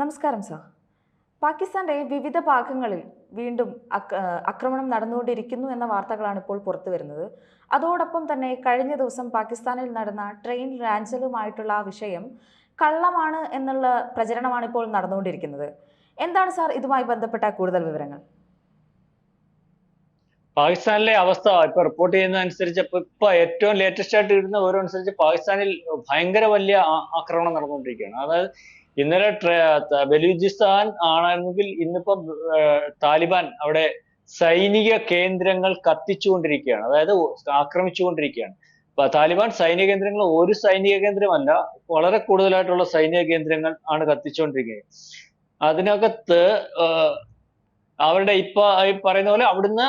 നമസ്കാരം സാർ. പാകിസ്ഥാന്റെ വിവിധ ഭാഗങ്ങളിൽ വീണ്ടും ആക്രമണം നടന്നുകൊണ്ടിരിക്കുന്നു എന്ന വാർത്തകളാണ് ഇപ്പോൾ പുറത്തു വരുന്നത്. അതോടൊപ്പം തന്നെ കഴിഞ്ഞ ദിവസം പാകിസ്ഥാനിൽ നടന്ന ട്രെയിൻ റാഞ്ചലുമായിട്ടുള്ള ആ വിഷയം കള്ളമാണ് എന്നുള്ള പ്രചരണമാണ് ഇപ്പോൾ നടന്നുകൊണ്ടിരിക്കുന്നത്. എന്താണ് സാർ ഇതുമായി ബന്ധപ്പെട്ട കൂടുതൽ വിവരങ്ങൾ? പാകിസ്ഥാനിലെ അവസ്ഥ ഇപ്പൊ റിപ്പോർട്ട് ചെയ്യുന്ന അനുസരിച്ച് ഇപ്പൊ ഇപ്പൊ ഏറ്റവും ലേറ്റസ്റ്റ് ആയിട്ട് ഇടുന്ന ഓരോ അനുസരിച്ച് പാകിസ്ഥാനിൽ ഭയങ്കര വലിയ ആക്രമണം നടന്നുകൊണ്ടിരിക്കുകയാണ്. അതായത് ഇന്നലെ ബലൂചിസ്ഥാൻ ആണെങ്കിൽ ഇന്നിപ്പോ താലിബാൻ അവിടെ സൈനിക കേന്ദ്രങ്ങൾ കത്തിച്ചുകൊണ്ടിരിക്കുകയാണ്. അതായത് ആക്രമിച്ചുകൊണ്ടിരിക്കുകയാണ്. താലിബാൻ സൈനിക കേന്ദ്രങ്ങൾ ഒരു സൈനിക കേന്ദ്രമല്ല വളരെ കൂടുതലായിട്ടുള്ള സൈനിക കേന്ദ്രങ്ങൾ ആണ് കത്തിച്ചുകൊണ്ടിരിക്കുന്നത്. അതിനകത്ത് അവരുടെ ഇപ്പൊ പറയുന്ന പോലെ അവിടുന്ന്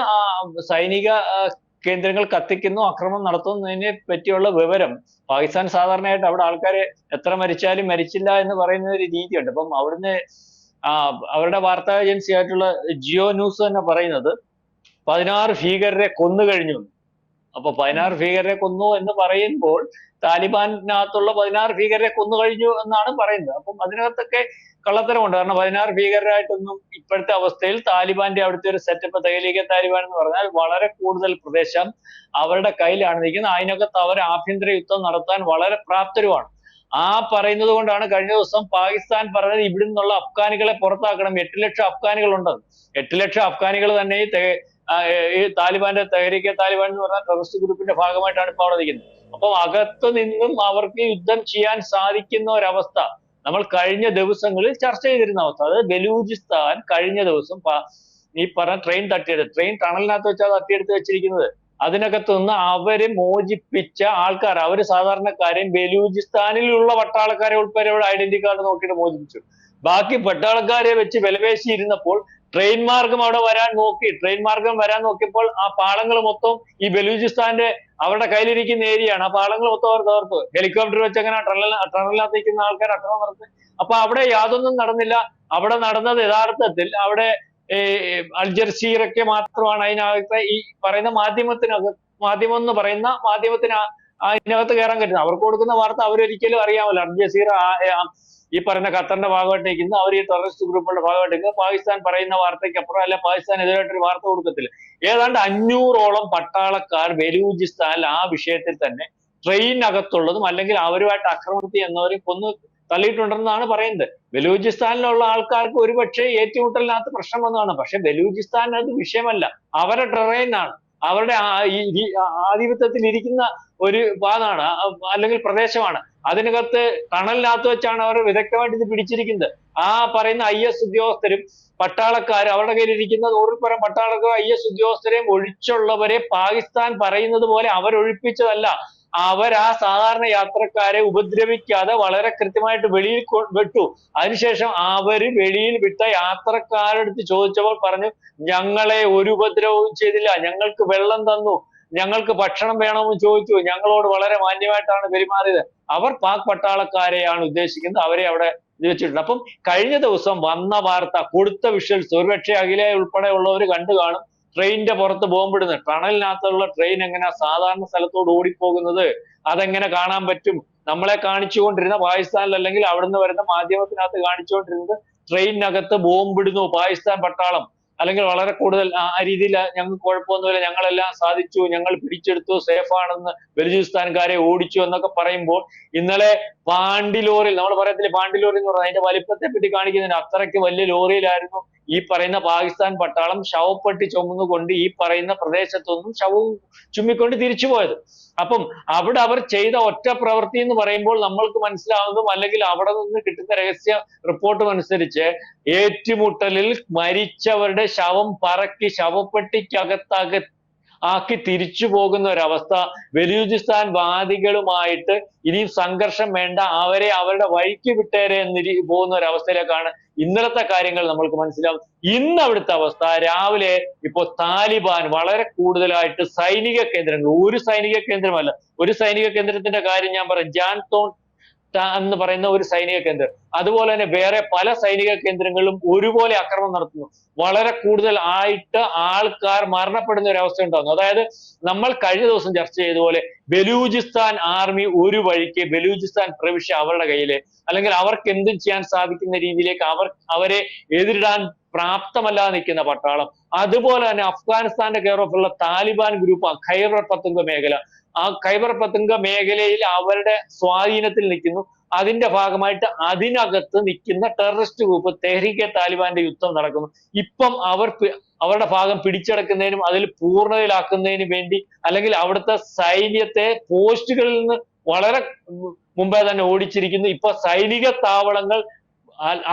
സൈനിക കേന്ദ്രങ്ങൾ കത്തിക്കുന്നു ആക്രമണം നടത്തുന്നതിനെ പറ്റിയുള്ള വിവരം. പാകിസ്ഥാൻ സാധാരണയായിട്ട് അവിടെ ആൾക്കാർ എത്ര മരിച്ചാലും മരിച്ചില്ല എന്ന് പറയുന്ന ഒരു രീതിയുണ്ട്. അപ്പം അവിടുന്ന് അവരുടെ വാർത്താ ഏജൻസി ആയിട്ടുള്ള ജിയോ ന്യൂസ് തന്നെ പറയുന്നത് പതിനാറ് ഭീകരരെ കൊന്നു കഴിഞ്ഞു. അപ്പൊ പതിനാറ് ഭീകരരെ കൊന്നു എന്ന് പറയുമ്പോൾ താലിബാനിനകത്തുള്ള പതിനാറ് ഭീകരരെ കൊന്നു കഴിഞ്ഞു എന്നാണ് പറയുന്നത്. അപ്പം അതിനകത്തൊക്കെ കള്ളത്തരമുണ്ട്. കാരണം പതിനാറ് ഭീകരരായിട്ടൊന്നും ഇപ്പോഴത്തെ അവസ്ഥയിൽ താലിബാന്റെ അവിടുത്തെ ഒരു സെറ്റപ്പ് തകലീക താലിബാൻ എന്ന് പറഞ്ഞാൽ വളരെ കൂടുതൽ പ്രദേശം അവരുടെ കയ്യിലാണ് നിൽക്കുന്നത്. അതിനകത്ത് അവർ ആഭ്യന്തര യുദ്ധം നടത്താൻ വളരെ പ്രാപ്തരുമാണ്. ആ പറയുന്നത് കൊണ്ടാണ് കഴിഞ്ഞ ദിവസം പാകിസ്ഥാൻ പറഞ്ഞത് ഇവിടെ നിന്നുള്ള അഫ്ഗാനികളെ പുറത്താക്കണം. എട്ട് ലക്ഷം അഫ്ഗാനികൾ ഉണ്ടെന്ന് എട്ട് ലക്ഷം അഫ്ഗാനികൾ തന്നെ ഈ താലിബാന്റെ തെഹരീക്കെ താലിബാൻ എന്ന് പറഞ്ഞാൽ ടെററിസ്റ്റ് ഗ്രൂപ്പിന്റെ ഭാഗമായിട്ടാണ് ഇപ്പോൾ അവിടെ നിൽക്കുന്നത്. അപ്പം അകത്ത് നിന്നും അവർക്ക് യുദ്ധം ചെയ്യാൻ സാധിക്കുന്ന ഒരവസ്ഥ നമ്മൾ കഴിഞ്ഞ ദിവസങ്ങളിൽ ചർച്ച ചെയ്തിരുന്ന അവസ്ഥ. അതായത് ബലൂചിസ്ഥാൻ കഴിഞ്ഞ ദിവസം ഈ പറഞ്ഞ ട്രെയിൻ തട്ടിയെടുത്ത് ട്രെയിൻ ടണലിനകത്ത് വെച്ചാൽ തട്ടിയെടുത്ത് വെച്ചിരിക്കുന്നത്. അതിനകത്ത് നിന്ന് അവർ മോചിപ്പിച്ച ആൾക്കാർ അവർ സാധാരണക്കാരെയും ബലൂചിസ്ഥാനിലുള്ള പട്ടാളക്കാരെ ഉൾപ്പെടെ ഐഡന്റി കാർഡ് നോക്കിയിട്ട് മോചിപ്പിച്ചു. ബാക്കി പട്ടാളക്കാരെ വെച്ച് വിലപേശി ഇരുന്നപ്പോൾ ട്രെയിൻ മാർഗം അവിടെ വരാൻ നോക്കി ട്രെയിൻ മാർഗം വരാൻ നോക്കിയപ്പോൾ ആ പാളങ്ങൾ മൊത്തം ഈ ബലൂചിസ്ഥാന്റെ അവരുടെ കയ്യിലിരിക്കുന്ന ഏരിയയാണ് ആ പാളങ്ങൾ മൊത്തം അവർ തകർപ്പ് ഹെലികോപ്റ്റർ വെച്ച് അങ്ങനെ ടണൽ ടണലിനകത്ത് നിൽക്കുന്ന ആൾക്കാർ അക്രമം നടത്തി. അപ്പൊ അവിടെ യാതൊന്നും നടന്നില്ല. അവിടെ നടന്നത് യഥാർത്ഥത്തിൽ അവിടെ ഈ അൽ മാത്രമാണ്. അതിനകത്ത് ഈ പറയുന്ന മാധ്യമത്തിനകത്ത് മാധ്യമം എന്ന് പറയുന്ന മാധ്യമത്തിന് അതിനകത്ത് കയറാൻ പറ്റുന്നത് അവർക്ക് കൊടുക്കുന്ന വാർത്ത അവരൊരിക്കലും അറിയാമല്ലോ. അൽ ജസീറ ഈ പറയുന്ന ഖത്തറിന്റെ ഭാഗമായിട്ട് നിൽക്കുന്ന അവർ ഈ ടെററിസ്റ്റ് ഗ്രൂപ്പുകളുടെ ഭാഗമായിട്ട് നിൽക്കുന്ന പാകിസ്ഥാൻ പറയുന്ന വാർത്തയ്ക്ക് അപ്പുറം അല്ല എതിരായിട്ടൊരു വാർത്ത കൊടുക്കത്തില്ല. ഏതാണ്ട് അഞ്ഞൂറോളം പട്ടാളക്കാർ ബലൂചിസ്ഥാനിൽ ആ വിഷയത്തിൽ തന്നെ ട്രെയിനകത്തുള്ളതും അല്ലെങ്കിൽ അവരുമായിട്ട് ആക്രമണത്തി എന്നവരെ കൊന്നു തള്ളിയിട്ടുണ്ടെന്നാണ് പറയുന്നത്. ബലൂചിസ്ഥാനിലുള്ള ആൾക്കാർക്ക് ഒരുപക്ഷെ ഏറ്റുമുട്ടലിനകത്ത് പ്രശ്നം വന്നതാണ്. പക്ഷെ ബലൂചിസ്ഥാൻ അത് വിഷയമല്ല. അവരുടെ ടെറൈനാണ് അവരുടെ ആധിപത്യത്തിൽ ഇരിക്കുന്ന ഒരു ഭാഗമാണ് അല്ലെങ്കിൽ പ്രദേശമാണ്. അതിനകത്ത് ടണലിനകത്ത് വെച്ചാണ് അവർ വിദഗ്ധമായിട്ട് ഇത് പിടിച്ചിരിക്കുന്നത്. ആ പറയുന്ന ഐ എസ് ഉദ്യോഗസ്ഥരും പട്ടാളക്കാർ അവരുടെ കയ്യിലിരിക്കുന്ന നൂറിൽ പരം പട്ടാളക്കാർ ഐ എസ് ഉദ്യോഗസ്ഥരെയും ഒഴിച്ചുള്ളവരെ പാകിസ്ഥാൻ പറയുന്നത് പോലെ അവരൊഴിപ്പിച്ചതല്ല. അവർ ആ സാധാരണ യാത്രക്കാരെ ഉപദ്രവിക്കാതെ വളരെ കൃത്യമായിട്ട് വെളിയിൽ വിട്ടു. അതിനുശേഷം അവർ വെളിയിൽ വിട്ട യാത്രക്കാരടുത്ത് ചോദിച്ചപ്പോൾ പറഞ്ഞു ഞങ്ങളെ ഒരു ഉപദ്രവവും ചെയ്തില്ല. ഞങ്ങൾക്ക് വെള്ളം തന്നു. ഞങ്ങൾക്ക് ഭക്ഷണം വേണമെന്ന് ചോദിച്ചു. ഞങ്ങളോട് വളരെ മാന്യമായിട്ടാണ് പെരുമാറിയത്. അവർ പാക് പട്ടാളക്കാരെയാണ് ഉദ്ദേശിക്കുന്നത്. അവരെ അവിടെ ഇത് വെച്ചിട്ടുണ്ട്. അപ്പം കഴിഞ്ഞ ദിവസം വന്ന വാർത്ത കൊടുത്ത വിഷ്വൽസ് ഒരുപക്ഷെ അഖിലെ ഉൾപ്പെടെ ഉള്ളവർ കണ്ടു കാണും. ട്രെയിനിന്റെ പുറത്ത് ബോംബിടുന്നത് ടണലിനകത്തുള്ള ട്രെയിൻ എങ്ങനെ സാധാരണ സ്ഥലത്തോട് ഓടിപ്പോകുന്നത്? അതെങ്ങനെ കാണാൻ പറ്റും? നമ്മളെ കാണിച്ചുകൊണ്ടിരുന്ന പാകിസ്ഥാനിൽ അല്ലെങ്കിൽ അവിടുന്ന് വരുന്ന മാധ്യമത്തിനകത്ത് കാണിച്ചുകൊണ്ടിരുന്നത് ട്രെയിനിനകത്ത് ബോംബിടുന്നു പാകിസ്ഥാൻ പട്ടാളം. അല്ലെങ്കിൽ വളരെ കൂടുതൽ ആ രീതിയിൽ ഞങ്ങൾക്ക് കുഴപ്പമൊന്നുമില്ല ഞങ്ങളെല്ലാം സാധിച്ചു ഞങ്ങൾ പിടിച്ചെടുത്തു സേഫ് ആണെന്ന് ബലൂചിസ്ഥാൻകാരെ ഓടിച്ചു എന്നൊക്കെ പറയുമ്പോൾ ഇന്നലെ പാണ്ടി ലോറിയിൽ നമ്മൾ പറയത്തില്ലേ പാണ്ടി ലോറി എന്ന് പറഞ്ഞാൽ അതിന്റെ വലിപ്പത്തെ പറ്റി കാണിക്കുന്നതിന് അത്രയ്ക്ക് വലിയ ലോറിയിലായിരുന്നു ഈ പറയുന്ന പാകിസ്ഥാൻ പട്ടാളം ശവപ്പെട്ടി ചുമന്നുകൊണ്ട് ഈ പറയുന്ന പ്രദേശത്തൊന്നും ശവവും ചുമ്മിക്കൊണ്ട് തിരിച്ചു പോയത്. അപ്പം അവിടെ അവർ ചെയ്ത ഒറ്റ പ്രവൃത്തി എന്ന് പറയുമ്പോൾ നമ്മൾക്ക് മനസ്സിലാവുന്നതും അല്ലെങ്കിൽ അവിടെ നിന്ന് കിട്ടുന്ന രഹസ്യ റിപ്പോർട്ടും അനുസരിച്ച് ഏറ്റുമുട്ടലിൽ മരിച്ചവരുടെ ശവം പറക്കി ശവപ്പെട്ടിക്കകത്തക ആക്കി തിരിച്ചു പോകുന്ന ഒരവസ്ഥ. ബലൂചിസ്ഥാൻ വാദികളുമായിട്ട് ഇനിയും സംഘർഷം വേണ്ട. അവരെ അവരുടെ വഴിക്ക് വിട്ടേരെ എന്ന് പോകുന്ന ഒരു അവസ്ഥയിലേക്കാണ് ഇന്നലത്തെ കാര്യങ്ങൾ നമ്മൾക്ക് മനസ്സിലാവും. ഇന്ന് അവിടുത്തെ അവസ്ഥ രാവിലെ ഇപ്പോൾ താലിബാൻ വളരെ കൂടുതലായിട്ട് സൈനിക കേന്ദ്രങ്ങൾ ഒരു സൈനിക കേന്ദ്രമല്ല ഒരു സൈനിക കേന്ദ്രത്തിന്റെ കാര്യം ഞാൻ പറയാം. ജാൻതോൺ എന്ന് പറയുന്ന ഒരു സൈനിക കേന്ദ്രം. അതുപോലെ തന്നെ വേറെ പല സൈനിക കേന്ദ്രങ്ങളിലും ഒരുപോലെ ആക്രമണം നടത്തുന്നു. വളരെ കൂടുതൽ ആയിട്ട് ആൾക്കാർ മരണപ്പെടുന്ന ഒരു അവസ്ഥ ഉണ്ടാകുന്നു. അതായത് നമ്മൾ കഴിഞ്ഞ ദിവസം ചർച്ച ചെയ്ത ചെയ്തതുപോലെ ബലൂചിസ്ഥാൻ ആർമി ഒരു വഴിക്ക് ബലൂചിസ്ഥാൻ പ്രവിശ്യ അവരുടെ കയ്യിൽ അല്ലെങ്കിൽ അവർക്ക് എന്തും ചെയ്യാൻ സാധിക്കുന്ന രീതിയിലേക്ക് അവർ അവരെ എതിരിടാൻ പ്രാപ്തമല്ലാതെ നിൽക്കുന്ന പട്ടാളം. അതുപോലെ തന്നെ അഫ്ഗാനിസ്ഥാന്റെ കെയർ ഓഫുള്ള താലിബാൻ ഗ്രൂപ്പ് ഖൈബർ പത്തുങ്ക മേഖല ആ ഖൈബർ പത്തുങ്ക മേഖലയിൽ അവരുടെ സ്വാധീനത്തിൽ നിൽക്കുന്നു. അതിന്റെ ഭാഗമായിട്ട് അതിനകത്ത് നിൽക്കുന്ന ടെററിസ്റ്റ് ഗ്രൂപ്പ് തെഹ്രീക്കെ താലിബാന്റെ യുദ്ധം നടക്കുന്നു. ഇപ്പം അവർ അവരുടെ ഭാഗം പിടിച്ചടക്കുന്നതിനും അതിൽ പൂർണതയിലാക്കുന്നതിനും വേണ്ടി അല്ലെങ്കിൽ അവിടുത്തെ സൈന്യത്തെ പോസ്റ്റുകളിൽ നിന്ന് വളരെ മുമ്പേ തന്നെ ഓടിച്ചിരിക്കുന്നു. ഇപ്പൊ സൈനിക താവളങ്ങൾ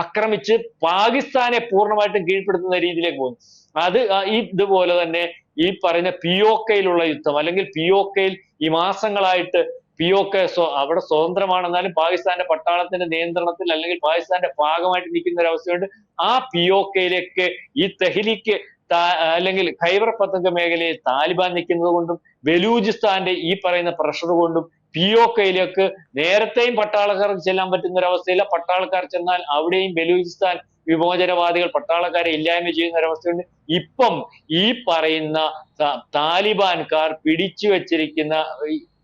ആക്രമിച്ച് പാകിസ്ഥാനെ പൂർണമായിട്ടും കീഴ്പ്പെടുത്തുന്ന രീതിയിലേക്ക് പോകുന്നു. അത് ഇതുപോലെ തന്നെ ഈ പറയുന്ന പി ഒ കെയിലുള്ള യുദ്ധം അല്ലെങ്കിൽ പി ഒ കെയിൽ ഈ മാസങ്ങളായിട്ട് പി ഒ കെ അവിടെ സ്വതന്ത്രമാണെന്നാലും പാകിസ്ഥാന്റെ പട്ടാളത്തിന്റെ നിയന്ത്രണത്തിൽ അല്ലെങ്കിൽ പാകിസ്ഥാന്റെ ഭാഗമായിട്ട് നിൽക്കുന്ന ഒരു അവസ്ഥയുണ്ട്. ആ പി ഒ കെയിലേക്ക് ഈ തെഹ്ലിക്ക് അല്ലെങ്കിൽ ഖൈബർ പത്തങ്ക മേഖലയിൽ താലിബാൻ നിൽക്കുന്നത് കൊണ്ടും ബലൂചിസ്ഥാന്റെ ഈ പറയുന്ന പ്രഷർ കൊണ്ടും പി ഒ കെയിലേക്ക് നേരത്തെയും പട്ടാളക്കാർക്ക് ചെല്ലാൻ പറ്റുന്ന ഒരു അവസ്ഥയില്ല. പട്ടാളക്കാർ ചെന്നാൽ അവിടെയും ബലൂചിസ്ഥാൻ വിമോചനവാദികൾ പട്ടാളക്കാരെ ഇല്ലായ്മ ചെയ്യുന്ന ഒരവസ്ഥയുണ്ട്. ഇപ്പം ഈ പറയുന്ന താലിബാൻകാർ പിടിച്ചു വെച്ചിരിക്കുന്ന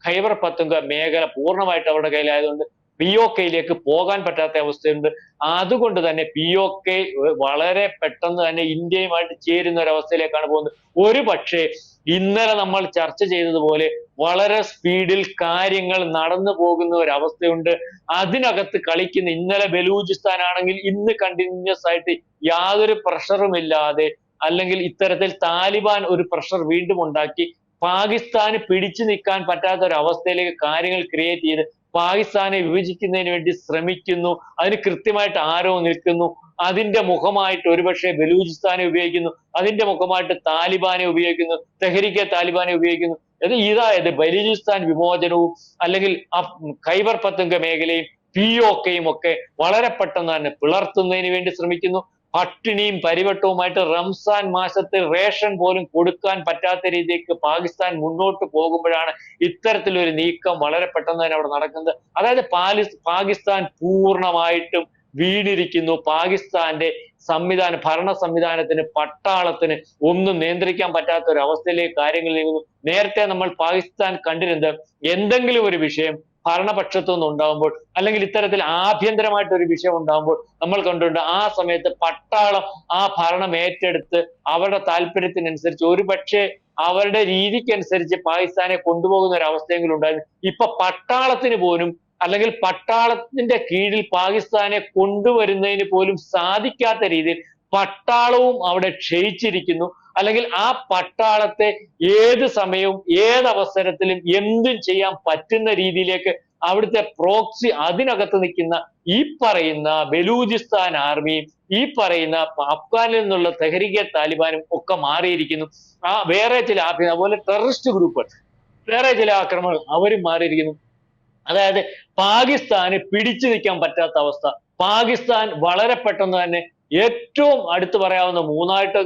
ഖൈബർ പത്തുങ്ക മേഖല പൂർണമായിട്ട് അവരുടെ കയ്യിലായതുകൊണ്ട് പി ഒ കെയിലേക്ക് പോകാൻ പറ്റാത്ത അവസ്ഥയുണ്ട്. അതുകൊണ്ട് തന്നെ പി ഒ കെ വളരെ പെട്ടെന്ന് തന്നെ ഇന്ത്യയുമായിട്ട് ചേരുന്ന ഒരു പോകുന്നത്. ഒരു പക്ഷേ ഇന്നലെ നമ്മൾ ചർച്ച ചെയ്തതുപോലെ വളരെ സ്പീഡിൽ കാര്യങ്ങൾ നടന്നു പോകുന്ന അവസ്ഥയുണ്ട്. അതിനകത്ത് കളിക്കുന്ന ഇന്നലെ ബലൂചിസ്ഥാൻ ആണെങ്കിൽ ഇന്ന് കണ്ടിന്യൂസ് ആയിട്ട് യാതൊരു പ്രഷറും ഇല്ലാതെ അല്ലെങ്കിൽ ഇത്തരത്തിൽ താലിബാൻ ഒരു പ്രഷർ വീണ്ടും ഉണ്ടാക്കി. പാകിസ്ഥാന് പിടിച്ചു നിൽക്കാൻ പറ്റാത്ത ഒരു അവസ്ഥയിലേക്ക് കാര്യങ്ങൾ ക്രിയേറ്റ് ചെയ്ത് പാകിസ്ഥാനെ വിഭജിക്കുന്നതിന് വേണ്ടി ശ്രമിക്കുന്നു. അതിന് കൃത്യമായിട്ട് ആരോ നിൽക്കുന്നു. അതിന്റെ മുഖമായിട്ട് ഒരുപക്ഷെ ബലൂചിസ്ഥാനെ ഉപയോഗിക്കുന്നു അതിന്റെ മുഖമായിട്ട് താലിബാനെ ഉപയോഗിക്കുന്നു തെഹരിക്കെ താലിബാനെ ഉപയോഗിക്കുന്നു. അത് ഇതായത് ബലൂചിസ്ഥാൻ വിമോചനവും അല്ലെങ്കിൽ ഖൈബർ പത്തുങ്ക മേഖലയും പി ഒ കെയും ഒക്കെ വളരെ പെട്ടെന്ന് തന്നെ പിളർത്തുന്നതിന് വേണ്ടി ശ്രമിക്കുന്നു. പട്ടിണിയും പരിവട്ടവുമായിട്ട് റംസാൻ മാസത്തിൽ റേഷൻ പോലും കൊടുക്കാൻ പറ്റാത്ത രീതിക്ക് പാകിസ്ഥാൻ മുന്നോട്ട് പോകുമ്പോഴാണ് ഇത്തരത്തിലൊരു നീക്കം വളരെ പെട്ടെന്ന് തന്നെ അവിടെ നടക്കുന്നത്. അതായത് പാലിസ് പാകിസ്ഥാൻ പൂർണമായിട്ടും വീണിരിക്കുന്നു. പാകിസ്ഥാന്റെ സംവിധാനം ഭരണ സംവിധാനത്തിന് പട്ടാളത്തിന് ഒന്നും നിയന്ത്രിക്കാൻ പറ്റാത്ത ഒരു അവസ്ഥയിലേക്ക് കാര്യങ്ങൾ നീങ്ങുന്നു. നേരത്തെ നമ്മൾ പാകിസ്ഥാൻ കണ്ടിരുന്നത് എന്തെങ്കിലും ഒരു വിഷയം ഭരണപക്ഷത്തു നിന്ന് ഉണ്ടാകുമ്പോൾ അല്ലെങ്കിൽ ഇത്തരത്തിൽ ആഭ്യന്തരമായിട്ട് ഒരു വിഷയം ഉണ്ടാകുമ്പോൾ നമ്മൾ കണ്ടിട്ടുണ്ട് ആ സമയത്ത് പട്ടാളം ആ ഭരണം ഏറ്റെടുത്ത് അവരുടെ താല്പര്യത്തിനനുസരിച്ച് ഒരു പക്ഷേ അവരുടെ രീതിക്കനുസരിച്ച് പാകിസ്ഥാനെ കൊണ്ടുപോകുന്ന ഒരു അവസ്ഥയെങ്കിലും ഉണ്ടായിരുന്നു. ഇപ്പൊ പട്ടാളത്തിന് പോലും അല്ലെങ്കിൽ പട്ടാളത്തിന്റെ കീഴിൽ പാകിസ്ഥാനെ കൊണ്ടുവരുന്നതിന് പോലും സാധിക്കാത്ത രീതിയിൽ പട്ടാളവും അവിടെ ക്ഷയിച്ചിരിക്കുന്നു. അല്ലെങ്കിൽ ആ പട്ടാളത്തെ ഏത് സമയവും ഏത് അവസരത്തിലും എന്തും ചെയ്യാൻ പറ്റുന്ന രീതിയിലേക്ക് അവിടുത്തെ പ്രോക്സി അതിനകത്ത് നിൽക്കുന്ന ഈ പറയുന്ന ബലൂചിസ്ഥാൻ ആർമിയും ഈ പറയുന്ന അഫ്ഗാനിൽ നിന്നുള്ള തെഹരികെ താലിബാനും ഒക്കെ മാറിയിരിക്കുന്നു. ആ വേറെ ചില അതുപോലെ ടെററിസ്റ്റ് ഗ്രൂപ്പുകൾ വേറെ ചില ആക്രമണങ്ങൾ അവരും മാറിയിരിക്കുന്നു. അതായത് പാകിസ്ഥാന് പിടിച്ചു നിൽക്കാൻ പറ്റാത്ത അവസ്ഥ. പാകിസ്ഥാൻ വളരെ പെട്ടെന്ന് തന്നെ ഏറ്റവും അടുത്ത് പറയാവുന്ന മൂന്നായിട്ട്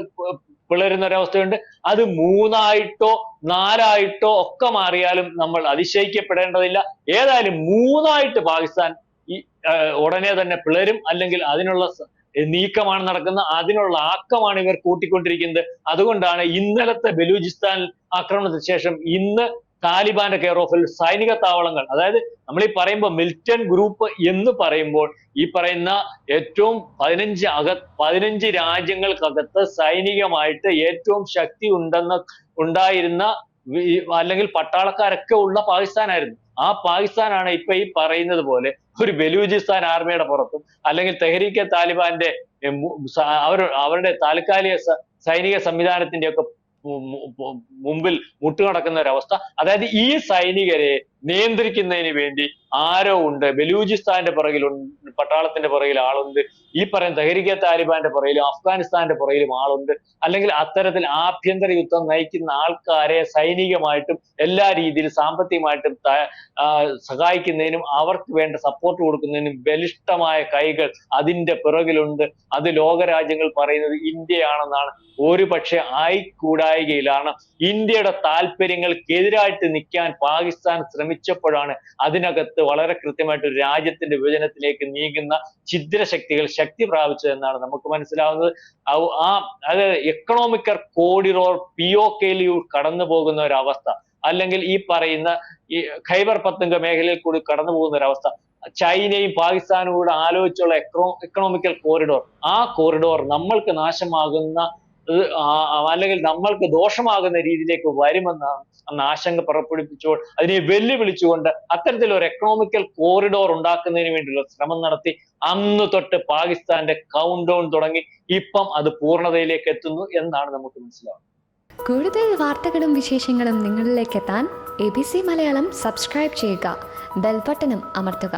പിളരുന്ന ഒരവസ്ഥയുണ്ട് അത് മൂന്നായിട്ടോ നാലായിട്ടോ ഒക്കെ മാറിയാലും നമ്മൾ അതിശയിക്കപ്പെടേണ്ടതില്ല. ഏതായാലും മൂന്നായിട്ട് പാകിസ്ഥാൻ ഈ ഉടനെ തന്നെ പിളരും. അല്ലെങ്കിൽ അതിനുള്ള നീക്കമാണ് നടക്കുന്നത്. അതിനുള്ള ആക്കമാണ് ഇവർ കൂട്ടിക്കൊണ്ടിരിക്കുന്നത്. അതുകൊണ്ടാണ് ഇന്നലത്തെ ബലൂചിസ്ഥാൻ ആക്രമണത്തിന് ശേഷം ഇന്ന് താലിബാന്റെ കെയർ ഓഫിൽ സൈനിക താവളങ്ങൾ. അതായത് നമ്മൾ ഈ പറയുമ്പോൾ മിൽറ്റൺ ഗ്രൂപ്പ് എന്ന് പറയുമ്പോൾ ഈ പറയുന്ന ഏറ്റവും പതിനഞ്ച് അക പതിനഞ്ച് രാജ്യങ്ങൾക്കകത്ത് സൈനികമായിട്ട് ഏറ്റവും ശക്തി ഉണ്ടെന്ന് ഉണ്ടായിരുന്ന അല്ലെങ്കിൽ പട്ടാളക്കാരൊക്കെ ഉള്ള പാകിസ്ഥാനായിരുന്നു. ആ പാകിസ്ഥാനാണ് ഇപ്പൊ ഈ പറയുന്നത് പോലെ ഒരു ബലൂചിസ്ഥാൻ ആർമിയുടെ പുറത്തും അല്ലെങ്കിൽ തെഹരീക്കെ താലിബാന്റെ അവർ അവരുടെ താൽക്കാലിക സൈനിക സംവിധാനത്തിന്റെ ഒക്കെ മുമ്പിൽ മുട്ടുകടക്കുന്ന ഒരവസ്ഥ. അതായത് ഈ സൈനികരെ നിയന്ത്രിക്കുന്നതിന് വേണ്ടി ആരോ ഉണ്ട്. ബലൂചിസ്ഥാന്റെ പിറകിലുണ്ട് പട്ടാളത്തിന്റെ പുറകിൽ ആളുണ്ട്. ഈ പറയുന്ന തെഹരിക്കെ താലിബാന്റെ പുറയിലും അഫ്ഗാനിസ്ഥാന്റെ പുറയിലും ആളുണ്ട്. അല്ലെങ്കിൽ അത്തരത്തിൽ ആഭ്യന്തര യുദ്ധം നയിക്കുന്ന ആൾക്കാരെ സൈനികമായിട്ടും എല്ലാ രീതിയിലും സാമ്പത്തികമായിട്ടും സഹായിക്കുന്നതിനും അവർക്ക് വേണ്ട സപ്പോർട്ട് കൊടുക്കുന്നതിനും ബലിഷ്ടമായ കൈകൾ അതിന്റെ പിറകിലുണ്ട്. അത് ലോകരാജ്യങ്ങൾ പറയുന്നത് ഇന്ത്യയാണെന്നാണ്. ഒരു പക്ഷെ ആയിക്കൂടായികയിലാണ്. ഇന്ത്യയുടെ താല്പര്യങ്ങൾക്കെതിരായിട്ട് നിൽക്കാൻ പാകിസ്ഥാൻ ശ്രമിച്ചപ്പോഴാണ് അതിനകത്ത് വളരെ കൃത്യമായിട്ട് ഒരു രാജ്യത്തിന്റെ വിഭജനത്തിലേക്ക് നീങ്ങുന്ന ഛിദ്രശക്തികൾ ശക്തി പ്രാപിച്ചതെന്നാണ് നമുക്ക് മനസ്സിലാവുന്നത്. ആ അത് എക്കണോമിക്കൽ കോഡിറോർ പി ഒ കെയിലൂടെ കടന്നു പോകുന്ന ഒരു അവസ്ഥ. അല്ലെങ്കിൽ ഈ പറയുന്ന ഈ ഖൈബർ പത്തുങ്ക മേഖലയിൽ കൂടി കടന്നു പോകുന്ന ഒരു അവസ്ഥ. ചൈനയും പാകിസ്ഥാനും കൂടെ ആലോചിച്ചുള്ള എക്കണോ എക്കണോമിക്കൽ കോറിഡോർ ആ കോറിഡോർ നമ്മൾക്ക് നാശമാകുന്ന അല്ലെങ്കിൽ നമ്മൾക്ക് ദോഷമാകുന്ന രീതിയിലേക്ക് വരുമെന്ന് അന്ന് ആശങ്ക പുറപ്പെടുപ്പിച്ചുകൊണ്ട് അതിനെ വെല്ലുവിളിച്ചുകൊണ്ട് അത്തരത്തിലൊരു എക്കണോമിക്കൽ കോറിഡോർ ഉണ്ടാക്കുന്നതിന് വേണ്ടിയുള്ള ശ്രമം നടത്തി അന്ന് തൊട്ട് പാകിസ്ഥാന്റെ കൗണ്ട് ഡൗൺ തുടങ്ങി ഇപ്പം അത് പൂർണതയിലേക്ക് എത്തുന്നു എന്നാണ് നമുക്ക് മനസ്സിലാവുന്നത്. കൂടുതൽ വാർത്തകളും വിശേഷങ്ങളും നിങ്ങളിലേക്ക് എത്താൻ A B C Malayalam subscribe ചെയ്യുക ബെൽബട്ടനും അമർത്തുക.